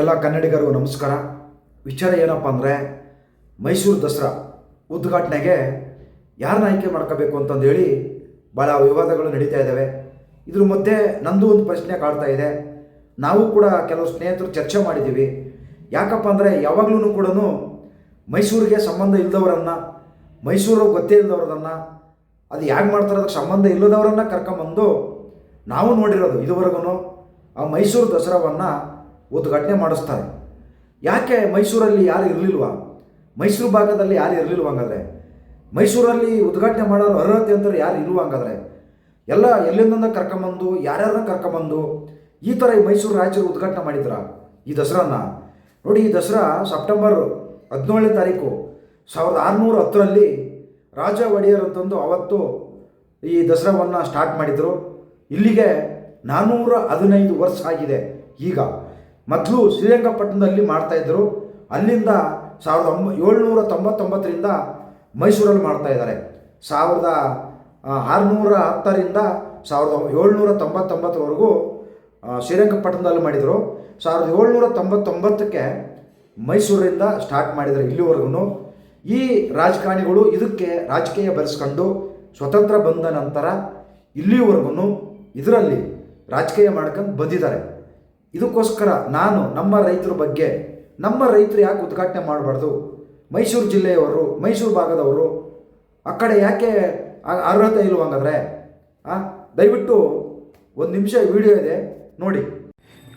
ಎಲ್ಲ ಕನ್ನಡಿಗರಿಗೂ ನಮಸ್ಕಾರ. ವಿಚಾರ ಏನಪ್ಪ ಅಂದರೆ, ಮೈಸೂರು ದಸರಾ ಉದ್ಘಾಟನೆಗೆ ಯಾರನ್ನ ಆಯ್ಕೆ ಮಾಡ್ಕೋಬೇಕು ಅಂತಂದೇಳಿ ಭಾಳ ವಿವಾದಗಳು ನಡೀತಾ ಇದ್ದಾವೆ ಇದ್ರ ಮಧ್ಯೆ ನಂದು ಒಂದು ಪ್ರಶ್ನೆ ಕಾಡ್ತಾ ಇದೆ. ನಾವು ಕೂಡ ಕೆಲವು ಸ್ನೇಹಿತರು ಚರ್ಚೆ ಮಾಡಿದ್ದೀವಿ ಯಾಕಪ್ಪ ಅಂದರೆ ಯಾವಾಗಲೂ ಕೂಡ ಮೈಸೂರಿಗೆ ಸಂಬಂಧ ಇಲ್ಲದವರನ್ನು ಮೈಸೂರು ಗೊತ್ತೇ ಇಲ್ಲದವ್ರದನ್ನು ಅದು ಯಾಕೆ ಮಾಡ್ತಾರೆ ಅದಕ್ಕೆ ಸಂಬಂಧ ಇಲ್ಲದವರನ್ನು ಕರ್ಕೊಂಬಂದು ನಾವು ನೋಡಿರೋದು ಇದುವರೆಗೂ ಆ ಮೈಸೂರು ದಸರಾವನ್ನು ಉದ್ಘಾಟನೆ ಮಾಡಿಸ್ತಾರೆ. ಯಾಕೆ ಮೈಸೂರಲ್ಲಿ ಯಾರು ಇರಲಿಲ್ವ? ಮೈಸೂರು ಭಾಗದಲ್ಲಿ ಯಾರು ಇರಲಿಲ್ವ ಹಂಗಾದ್ರೆ? ಮೈಸೂರಲ್ಲಿ ಉದ್ಘಾಟನೆ ಮಾಡೋರು ಅರ್ಹತೆ ಅಂತಾರೆ ಯಾರು ಇಲ್ವ ಹಂಗಾದ್ರೆ? ಎಲ್ಲ ಎಲ್ಲಿಂದ ಕರ್ಕೊಂಬಂದು, ಯಾರ್ಯಾರನ್ನ ಕರ್ಕೊಂಬಂದು ಈ ಥರ ಈ ಮೈಸೂರು ರಾಜ್ಯರು ಉದ್ಘಾಟನೆ ಮಾಡಿದ್ರ? ಈ ದಸರಾನ? ನೋಡಿ, ಈ ದಸರಾ ಸೆಪ್ಟೆಂಬರ್ ಹದಿನೇಳನೇ ತಾರೀಕು ಸಾವಿರದ ಆರುನೂರ ಹತ್ತರಲ್ಲಿ ರಾಜ ಒಡೆಯರ್ ಅಂತಂದು ಅವತ್ತು ಈ ದಸರಾವನ್ನು ಸ್ಟಾರ್ಟ್ ಮಾಡಿದರು. ಇಲ್ಲಿಗೆ ನಾನ್ನೂರ ಹದಿನೈದು ವರ್ಷ ಆಗಿದೆ ಈಗ. ಮೊದಲು ಶ್ರೀರಂಗಪಟ್ಟಣದಲ್ಲಿ ಮಾಡ್ತಾಯಿದ್ರು ಅಲ್ಲಿಂದ ಸಾವಿರದ ಒಂಬ, ಏಳ್ನೂರ ತೊಂಬತ್ತೊಂಬತ್ತರಿಂದ ಮೈಸೂರಲ್ಲಿ ಮಾಡ್ತಾ ಇದ್ದಾರೆ. ಸಾವಿರದ ಆರುನೂರ ಹತ್ತರಿಂದ ಸಾವಿರದ ಏಳ್ನೂರ ತೊಂಬತ್ತೊಂಬತ್ತರವರೆಗೂ ಶ್ರೀರಂಗಪಟ್ಟಣದಲ್ಲಿ ಮಾಡಿದರು. ಸಾವಿರದ ಏಳ್ನೂರ ತೊಂಬತ್ತೊಂಬತ್ತಕ್ಕೆ ಮೈಸೂರಿಂದ ಸ್ಟಾರ್ಟ್ ಮಾಡಿದರು ಇಲ್ಲಿವರೆಗೂ. ಈ ರಾಜಕಾರಣಿಗಳು ಇದಕ್ಕೆ ರಾಜಕೀಯ ಬೆರೆಸ್ಕೊಂಡು ಸ್ವತಂತ್ರ ಬಂದ ನಂತರ ಇಲ್ಲಿವರೆಗೂ ಇದರಲ್ಲಿ ರಾಜಕೀಯ ಮಾಡ್ಕೊಂಡು ಬಂದಿದ್ದಾರೆ. ಇದಕ್ಕೋಸ್ಕರ ನಾನು ನಮ್ಮ ರೈತರ ಬಗ್ಗೆ, ನಮ್ಮ ರೈತರು ಯಾಕೆ ಉದ್ಘಾಟನೆ ಮಾಡಬಾರ್ದು? ಮೈಸೂರು ಜಿಲ್ಲೆಯವರು, ಮೈಸೂರು ಭಾಗದವರು ಆ ಕಡೆ ಯಾಕೆ ಅರ್ಹತೆ ಆ, ದಯವಿಟ್ಟು ಒಂದು ನಿಮಿಷ ವಿಡಿಯೋ ಇದೆ, ನೋಡಿ.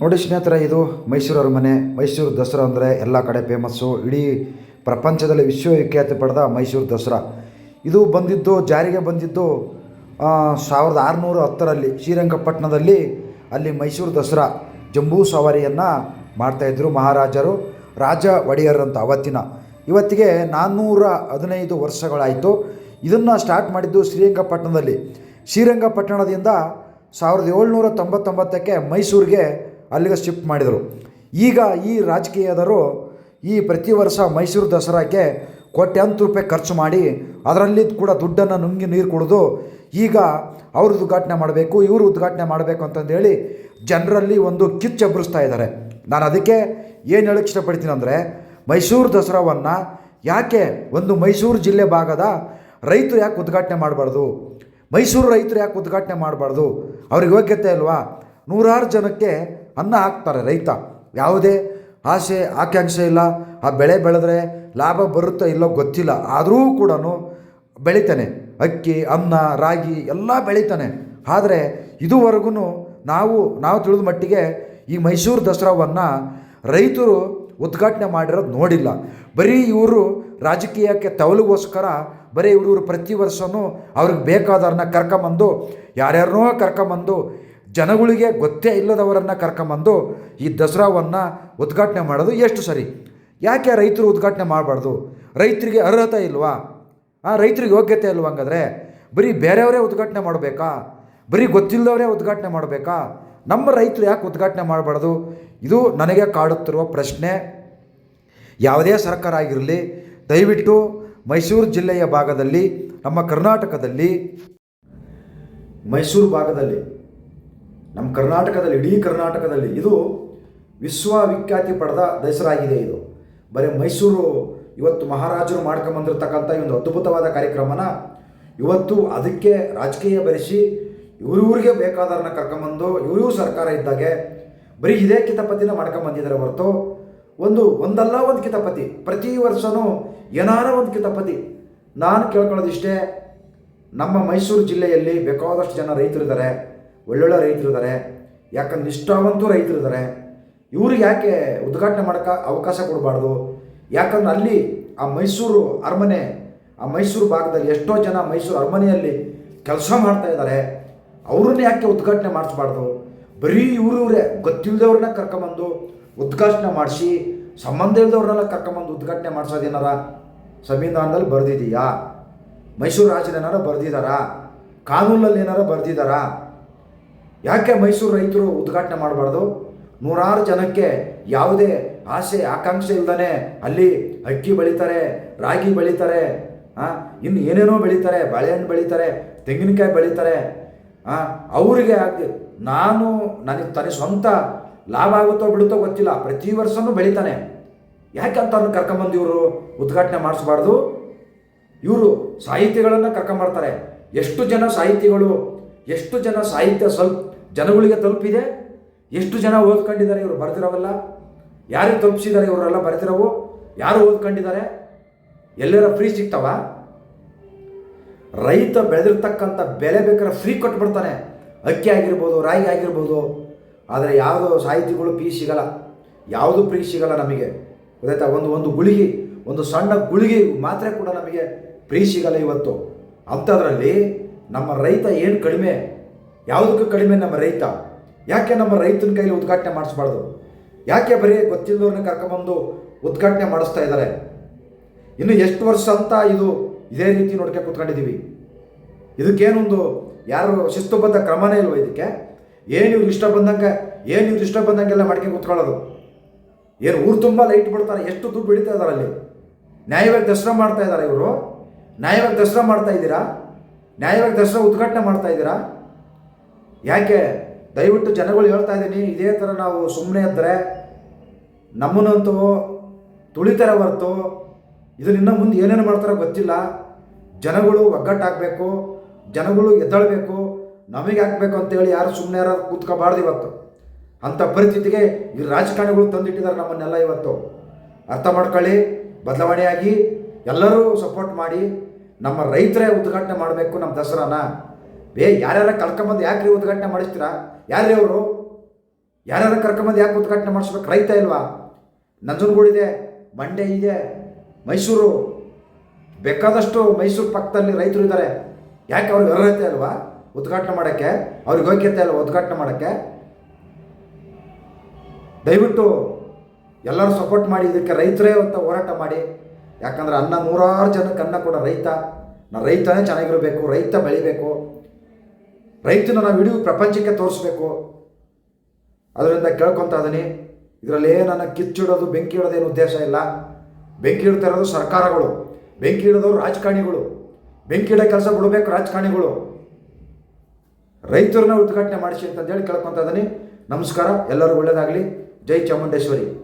ನೋಡಿ ಸ್ನೇಹಿತರೆ, ಇದು ಮೈಸೂರು ಅರಮನೆ ಮೈಸೂರು ದಸರಾ ಅಂದರೆ ಎಲ್ಲ ಕಡೆ ಫೇಮಸ್ಸು ಇಡೀ ಪ್ರಪಂಚದಲ್ಲಿ ವಿಶ್ವವಿಖ್ಯಾತಿ ಪಡೆದ ಮೈಸೂರು ದಸರಾ. ಇದು ಬಂದಿದ್ದು, ಜಾರಿಗೆ ಬಂದಿದ್ದು ಸಾವಿರದ ಆರುನೂರ ಹತ್ತರಲ್ಲಿ ಶ್ರೀರಂಗಪಟ್ಟಣದಲ್ಲಿ ಅಲ್ಲಿ ಮೈಸೂರು ದಸರಾ. ಜಂಬೂ ಸವಾರಿಯನ್ನು ಮಾಡ್ತಾಯಿದ್ರು ಮಹಾರಾಜರು. ರಾಜ ಒಡೆಯರಂತ ಅವತ್ತಿನ. ಇವತ್ತಿಗೆ ನಾನ್ನೂರ ಹದಿನೈದು ವರ್ಷಗಳಾಯಿತು. ಇದನ್ನು ಸ್ಟಾರ್ಟ್ ಮಾಡಿದ್ದು ಶ್ರೀರಂಗಪಟ್ಟಣದಲ್ಲಿ. ಶ್ರೀರಂಗಪಟ್ಟಣದಿಂದ ಸಾವಿರದ ಏಳ್ನೂರ ತೊಂಬತ್ತೊಂಬತ್ತಕ್ಕೆ ಮೈಸೂರಿಗೆ ಅಲ್ಲಿಗೆ ಶಿಫ್ಟ್ ಮಾಡಿದರು. ಈಗ ಈ ರಾಜಕೀಯದರು ಈ ಪ್ರತಿ ವರ್ಷ ಮೈಸೂರು ದಸರಾಕ್ಕೆ ಕೋಟ್ಯಾಂತರ ರೂಪಾಯಿ ಖರ್ಚು ಮಾಡಿ ಅದರಲ್ಲಿ ಕೂಡ ದುಡ್ಡನ್ನು ನುಂಗಿ ನೀರು ಕುಡಿದು ಈಗ ಅವರು ಉದ್ಘಾಟನೆ ಮಾಡಬೇಕು, ಇವರು ಉದ್ಘಾಟನೆ ಮಾಡಬೇಕು ಅಂತಂದೇಳಿ ಜನರಲ್ಲಿ ಒಂದು ಕಿಚ್ಚು ಎಬ್ಬರಿಸ್ತಾ ಇದ್ದಾರೆ ನಾನು ಅದಕ್ಕೆ ಏನು ಹೇಳಕ್ಕೆ ಇಷ್ಟಪಡ್ತೀನಿ ಅಂದರೆ ಮೈಸೂರು ದಸರಾವನ್ನು ಯಾಕೆ ಒಂದು ಮೈಸೂರು ಜಿಲ್ಲೆ ಭಾಗದ ರೈತರು ಯಾಕೆ ಉದ್ಘಾಟನೆ ಮಾಡಬಾರ್ದು? ಮೈಸೂರು ರೈತರು ಯಾಕೆ ಉದ್ಘಾಟನೆ ಮಾಡಬಾರ್ದು? ಅವ್ರಿಗೆ ಯೋಗ್ಯತೆ ಅಲ್ವಾ? ನೂರಾರು ಜನಕ್ಕೆ ಅನ್ನ ಹಾಕ್ತಾರೆ ರೈತ. ಯಾವುದೇ ಆಸೆ, ಆಕಾಂಕ್ಷೆ ಇಲ್ಲ. ಆ ಬೆಳೆ ಬೆಳೆದ್ರೆ ಲಾಭ ಬರುತ್ತೋ ಇಲ್ಲೋ ಗೊತ್ತಿಲ್ಲ. ಆದರೂ ಕೂಡ ಬೆಳಿತಾನೆ. ಅಕ್ಕಿ, ಅನ್ನ, ರಾಗಿ ಎಲ್ಲ ಬೆಳಿತಾನೆ. ಆದರೆ ಇದುವರೆಗೂ ನಾವು ನಾವು ತಿಳಿದ ಮಟ್ಟಿಗೆ ಈ ಮೈಸೂರು ದಸರಾವನ್ನು ರೈತರು ಉದ್ಘಾಟನೆ ಮಾಡಿರೋದು ನೋಡಿಲ್ಲ. ಬರೀ ಇವರು ರಾಜಕೀಯಕ್ಕೆ ತವಲುಗೋಸ್ಕರ ಬರೀ ಇವರು ಪ್ರತಿ ವರ್ಷವೂ ಅವ್ರಿಗೆ ಬೇಕಾದವ್ರನ್ನ ಕರ್ಕೊಂಬಂದು, ಯಾರ್ಯಾರನ್ನೋ ಕರ್ಕೊಂಬಂದು ಜನಗಳಿಗೆ ಗೊತ್ತೇ ಇಲ್ಲದವರನ್ನು ಕರ್ಕೊಂಬಂದು ಈ ದಸರಾವನ್ನು ಉದ್ಘಾಟನೆ ಮಾಡೋದು ಎಷ್ಟು ಸರಿ. ಯಾಕೆ ರೈತರು ಉದ್ಘಾಟನೆ ಮಾಡಬಾರ್ದು? ರೈತರಿಗೆ ಅರ್ಹತೆ ಇಲ್ವಾ? ಆ, ರೈತರಿಗೆ ಯೋಗ್ಯತೆ ಇಲ್ವ ಹಂಗಾದ್ರೆ? ಬರೀ ಬೇರೆಯವರೇ ಉದ್ಘಾಟನೆ ಮಾಡಬೇಕಾ? ಬರೀ ಗೊತ್ತಿಲ್ಲದವರೇ ಉದ್ಘಾಟನೆ ಮಾಡಬೇಕಾ? ನಮ್ಮ ರೈತರು ಯಾಕೆ ಉದ್ಘಾಟನೆ ಮಾಡಬಾರ್ದು? ಇದು ನನಗೆ ಕಾಡುತ್ತಿರುವ ಪ್ರಶ್ನೆ. ಯಾವುದೇ ಸರ್ಕಾರ ಆಗಿರಲಿ, ದಯವಿಟ್ಟು ಮೈಸೂರು ಜಿಲ್ಲೆಯ ಭಾಗದಲ್ಲಿ, ನಮ್ಮ ಕರ್ನಾಟಕದಲ್ಲಿ, ಮೈಸೂರು ಭಾಗದಲ್ಲಿ ನಮ್ಮ ಕರ್ನಾಟಕದಲ್ಲಿ, ಇಡೀ ಕರ್ನಾಟಕದಲ್ಲಿ ಇದು ವಿಶ್ವವಿಖ್ಯಾತಿ ಪಡೆದ ದಸರಾಗಿದೆ ಇದು. ಬರೀ ಮೈಸೂರು ಇವತ್ತು ಮಹಾರಾಜರು ಮಾಡ್ಕೊಂಬಂದಿರತಕ್ಕಂಥ ಈ ಒಂದು ಅದ್ಭುತವಾದ ಕಾರ್ಯಕ್ರಮನ ಇವತ್ತು ಅದಕ್ಕೆ ರಾಜಕೀಯ ಬೆರೆಸಿ ಇವರಿವ್ರಿಗೆ ಬೇಕಾದವ್ರನ್ನ ಕರ್ಕೊಂಬಂದು, ಇವರಿಗೂ ಸರ್ಕಾರ ಇದ್ದಾಗೆ ಬರೀ ಇದೇ ಕಿತಾಪತಿನ ಮಾಡ್ಕೊಂಬಂದಿದ್ದಾರೆ ಹೊರತು ಒಂದು ಒಂದಲ್ಲ ಒಂದು ಕಿತಪತಿ, ಪ್ರತಿ ವರ್ಷವೂ ಏನಾರ ಒಂದು ಕಿತಪತಿ. ನಾನು ಕೇಳ್ಕೊಳ್ಳೋದಿಷ್ಟೇ, ನಮ್ಮ ಮೈಸೂರು ಜಿಲ್ಲೆಯಲ್ಲಿ ಬೇಕಾದಷ್ಟು ಜನ ರೈತರಿದ್ದಾರೆ. ಒಳ್ಳೊಳ್ಳೆ ರೈತರಿದ್ದಾರೆ ಯಾಕಂದ್ರೆ ನಿಷ್ಠಾವಂತೂ ರೈತರಿದ್ದಾರೆ ಇವ್ರಿಗೆ ಯಾಕೆ ಉದ್ಘಾಟನೆ ಮಾಡೋಕ್ಕೆ ಅವಕಾಶ ಕೊಡಬಾರ್ದು? ಯಾಕಂದ್ರೆ ಅಲ್ಲಿ ಆ ಮೈಸೂರು ಅರಮನೆ, ಆ ಮೈಸೂರು ಭಾಗದಲ್ಲಿ ಎಷ್ಟೋ ಜನ ಮೈಸೂರು ಅರಮನೆಯಲ್ಲಿ ಕೆಲಸ ಮಾಡ್ತಾ ಇದ್ದಾರೆ. ಅವ್ರನ್ನ ಯಾಕೆ ಉದ್ಘಾಟನೆ ಮಾಡಿಸ್ಬಾರ್ದು? ಬರೀ ಇವರು ಇವರೇ ಗೊತ್ತಿಲ್ಲದವ್ರನ್ನ ಕರ್ಕೊಂಬಂದು ಉದ್ಘಾಟನೆ ಮಾಡಿಸಿ, ಸಂಬಂಧ ಇಲ್ಲದವ್ರನ್ನೆಲ್ಲ ಕರ್ಕೊಂಬಂದು ಉದ್ಘಾಟನೆ ಮಾಡಿಸೋದೇನಾರ ಸಂವಿಧಾನದಲ್ಲಿ ಬರೆದಿದೆಯಾ? ಮೈಸೂರು ರಾಜರು ಏನಾರ ಬರೆದಿದ್ದಾರಾ ಕಾನೂನಲ್ಲಿ ಏನಾರ ಬರೆದಿದ್ದಾರಾ ಯಾಕೆ ಮೈಸೂರು ರೈತರು ಉದ್ಘಾಟನೆ ಮಾಡಬಾರ್ದು? ನೂರಾರು ಜನಕ್ಕೆ ಯಾವುದೇ ಆಸೆ, ಆಕಾಂಕ್ಷೆ ಇಲ್ಲದೆ ಅಲ್ಲಿ ಅಕ್ಕಿ ಬೆಳೀತಾರೆ, ರಾಗಿ ಬೆಳೀತಾರೆ ಇನ್ನು ಏನೇನೋ ಬೆಳೀತಾರೆ, ಬಾಳೆಹಣ್ಣು ಬೆಳೀತಾರೆ, ತೆಂಗಿನಕಾಯಿ ಬೆಳೀತಾರೆ ಹಾಂ ಅವರಿಗೆ ನಾನು ನನಗೆ ತನ್ನ ಸ್ವಂತ ಲಾಭ ಆಗುತ್ತೋ ಬಿಡುತ್ತೋ ಗೊತ್ತಿಲ್ಲ, ಪ್ರತಿ ವರ್ಷನೂ ಬೆಳೀತಾನೆ. ಯಾಕೆ ಅಂತ ಅವ್ರನ್ನ ಕರ್ಕೊಂಬಂದು ಇವರು ಉದ್ಘಾಟನೆ ಮಾಡಿಸ್ಬಾರ್ದು? ಇವರು ಸಾಹಿತಿಗಳನ್ನು ಕರ್ಕೊಂಬರ್ತಾರೆ. ಎಷ್ಟು ಜನ ಸಾಹಿತಿಗಳು ಎಷ್ಟು ಜನ ಸಾಹಿತ್ಯ ಸ್ವಲ್ಪ ಜನಗಳಿಗೆ ತಲುಪಿದೆ, ಎಷ್ಟು ಜನ ಓದ್ಕೊಂಡಿದ್ದಾರೆ ಇವರು ಬರೆದಿರೋವಲ್ಲ ಯಾರಿಗೆ ತಲುಪಿಸಿದ್ದಾರೆ ಇವರೆಲ್ಲ ಬರೆದಿರೋವು ಯಾರು ಓದ್ಕೊಂಡಿದ್ದಾರೆ? ಎಲ್ಲರ ಫ್ರೀ ಸಿಗ್ತಾವ? ರೈತ ಬೆಳೆದಿರ್ತಕ್ಕಂಥ ಬೆಲೆ ಬೇಕಾದ್ರೆ ಫ್ರೀ ಕೊಟ್ಬಿಡ್ತಾನೆ. ಅಕ್ಕಿ ಆಗಿರ್ಬೋದು, ರಾಗಿ ಆಗಿರ್ಬೋದು, ಆದರೆ ಯಾವುದೋ ಸಾಹಿತಿಗಳು ಫ್ರೀ ಸಿಗಲ್ಲ. ಯಾವುದು ಫ್ರೀ ಸಿಗಲ್ಲ ನಮಗೆ. ಗೊತ್ತಾಯ್ತಾ? ಒಂದು ಒಂದು ಗುಳಿಗೆ, ಒಂದು ಸಣ್ಣ ಗುಳಿಗೆ ಮಾತ್ರೆ ಕೂಡ ನಮಗೆ ಫ್ರೀ ಸಿಗಲ್ಲ ಇವತ್ತು. ಅಂಥದ್ರಲ್ಲಿ ನಮ್ಮ ರೈತ ಏನು ಕಡಿಮೆ? ಯಾವುದಕ್ಕೂ ಕಡಿಮೆ ನಮ್ಮ ರೈತ. ಯಾಕೆ ನಮ್ಮ ರೈತನ ಕೈಲಿ ಉದ್ಘಾಟನೆ ಮಾಡಿಸ್ಬಾರ್ದು? ಯಾಕೆ ಬರೀ ಗೊತ್ತಿಲ್ಲದವ್ರನ್ನ ಕರ್ಕೊಂಬಂದು ಉದ್ಘಾಟನೆ ಮಾಡಿಸ್ತಾ ಇದ್ದಾರೆ? ಇನ್ನು ಎಷ್ಟು ವರ್ಷ ಅಂತ ಇದು ಇದೇ ರೀತಿ ನೋಡ್ಕೆ ಕೂತ್ಕೊಂಡಿದ್ದೀವಿ. ಇದಕ್ಕೇನೊಂದು ಯಾರು ಶಿಸ್ತುಬದ್ಧ ಕ್ರಮನೇ ಇಲ್ವ ಇದಕ್ಕೆ? ಏನು ಇವ್ರು ಇಷ್ಟ ಬಂದಂಗೆ, ಏನು ಇವ್ರು ಇಷ್ಟ ಬಂದಂಗೆಲ್ಲ ಮಾಡ್ಕೊಂಡು ಕೂತ್ಕೊಳ್ಳೋದು? ಏನು ಊರು ತುಂಬ ಲೈಟ್ ಬಿಡ್ತಾರೆ, ಎಷ್ಟು ದುಡ್ಡು ಬಿಡಿತಾ ಇದ್ದಾರೆ ಅಲ್ಲಿ? ನ್ಯಾಯವಾಗಿ ದಸರಾ ಮಾಡ್ತಾ ಇದ್ದಾರೆ ಇವರು. ನ್ಯಾಯವಾಗಿ ದಸರಾ ಮಾಡ್ತಾ ಇದ್ದೀರಾ? ನ್ಯಾಯವಾಗಿ ದಸರಾ ಉದ್ಘಾಟನೆ ಮಾಡ್ತಾ ಇದ್ದೀರಾ? ಯಾಕೆ? ದಯವಿಟ್ಟು ಜನಗಳು ಹೇಳ್ತಾ ಇದ್ದೀನಿ, ಇದೇ ಥರ ನಾವು ಸುಮ್ಮನೆ ಇದ್ದರೆ ನಮ್ಮನ್ನಂತೂ ತುಳಿತರ ಹೊರತು ಇದು ಇನ್ನು ಮುಂದೆ ಏನೇನು ಮಾಡ್ತಾರೋ ಗೊತ್ತಿಲ್ಲ. ಜನಗಳು ಒಗ್ಗಟ್ಟಾಗಬೇಕು, ಜನಗಳು ಎದ್ದಳಬೇಕು, ನಮಗೆ ಹಾಕ್ಬೇಕು ಅಂತೇಳಿ ಯಾರು ಸುಮ್ಮನೆ ಯಾರು ಕೂತ್ಕೋಬಾರ್ದು ಇವತ್ತು. ಅಂಥ ಪರಿಸ್ಥಿತಿಗೆ ಈ ರಾಜಕಾರಣಿಗಳು ತಂದಿಟ್ಟಿದ್ದಾರೆ ನಮ್ಮನ್ನೆಲ್ಲ ಇವತ್ತು. ಅರ್ಥ ಮಾಡ್ಕೊಳ್ಳಿ, ಬದಲಾವಣೆಯಾಗಿ ಎಲ್ಲರೂ ಸಪೋರ್ಟ್ ಮಾಡಿ ನಮ್ಮ ರೈತರೇ ಉದ್ಘಾಟನೆ ಮಾಡಬೇಕು ನಮ್ಮ ದಸರಾನ. ಬೇ, ಯಾರ್ಯಾರ ಕರ್ಕೊಂಬಂದು ಯಾಕೆ ರೀ ಉದ್ಘಾಟನೆ ಮಾಡಿಸ್ತೀರಾ? ಯಾರ್ರೀ ಅವರು? ಯಾರ್ಯಾರ ಕರ್ಕೊಂಬಂದು ಯಾಕೆ ಉದ್ಘಾಟನೆ ಮಾಡಿಸ್ಬೇಕು? ರೈತ ಇಲ್ವಾ? ನಂಜನಗೂಡಿದೆ ಮಂಡ್ಯ ಇದೆ, ಮೈಸೂರು. ಬೇಕಾದಷ್ಟು ಮೈಸೂರು ಪಕ್ಕದಲ್ಲಿ ರೈತರು ಇದ್ದಾರೆ ಯಾಕೆ ಅವ್ರಿಗೆ ಅರ್ಹತೆ ಅಲ್ವಾ ಉದ್ಘಾಟನೆ ಮಾಡೋಕ್ಕೆ? ಅವ್ರಿಗೆ ಯೋಗ್ಯತೆ ಅಲ್ವಾ ಉದ್ಘಾಟನೆ ಮಾಡೋಕ್ಕೆ? ದಯವಿಟ್ಟು ಎಲ್ಲರೂ ಸಪೋರ್ಟ್ ಮಾಡಿ, ಇದಕ್ಕೆ ರೈತರೇ ಅಂತ ಹೋರಾಟ ಮಾಡಿ. ಯಾಕಂದ್ರೆ ಅನ್ನ ನೂರಾರು ಜನಕ್ಕೆ ಅನ್ನ ಕೊಡೋ ರೈತ. ನಾ ರೈತನೇ ಚೆನ್ನಾಗಿರಬೇಕು, ರೈತ ಬೆಳಿಬೇಕು. ರೈತನ ನಾವು ಇಡೀ ಪ್ರಪಂಚಕ್ಕೆ ತೋರಿಸ್ಬೇಕು. ಅದರಿಂದ ಕೇಳ್ಕೊತಾ ಇದ್ದೀನಿ ಇದರಲ್ಲಿ ನನ್ನ ಕಿಚ್ಚಿಡೋದು ಬೆಂಕಿ ಇಡೋದೇನು ಉದ್ದೇಶ ಇಲ್ಲ. ಬೆಂಕಿ ಇಡ್ತಾ ಇರೋದು ಸರ್ಕಾರಗಳು. ಬೆಂಕಿ ಇಡೋದು ರಾಜಕಾರಣಿಗಳು. ಬೆಂಕಿ ಇಡೋ ಕೆಲಸ ಬಿಡಬೇಕು ರಾಜಕಾರಣಿಗಳು. ರೈತರನ್ನ ಉದ್ಘಾಟನೆ ಮಾಡಿಸಿ ಅಂತಂದೇಳಿ ಕೇಳ್ಕೊತಾ ಇದ್ದೀನಿ ನಮಸ್ಕಾರ. ಎಲ್ಲರೂ ಒಳ್ಳೆಯದಾಗಲಿ ಜೈ ಚಾಮುಂಡೇಶ್ವರಿ.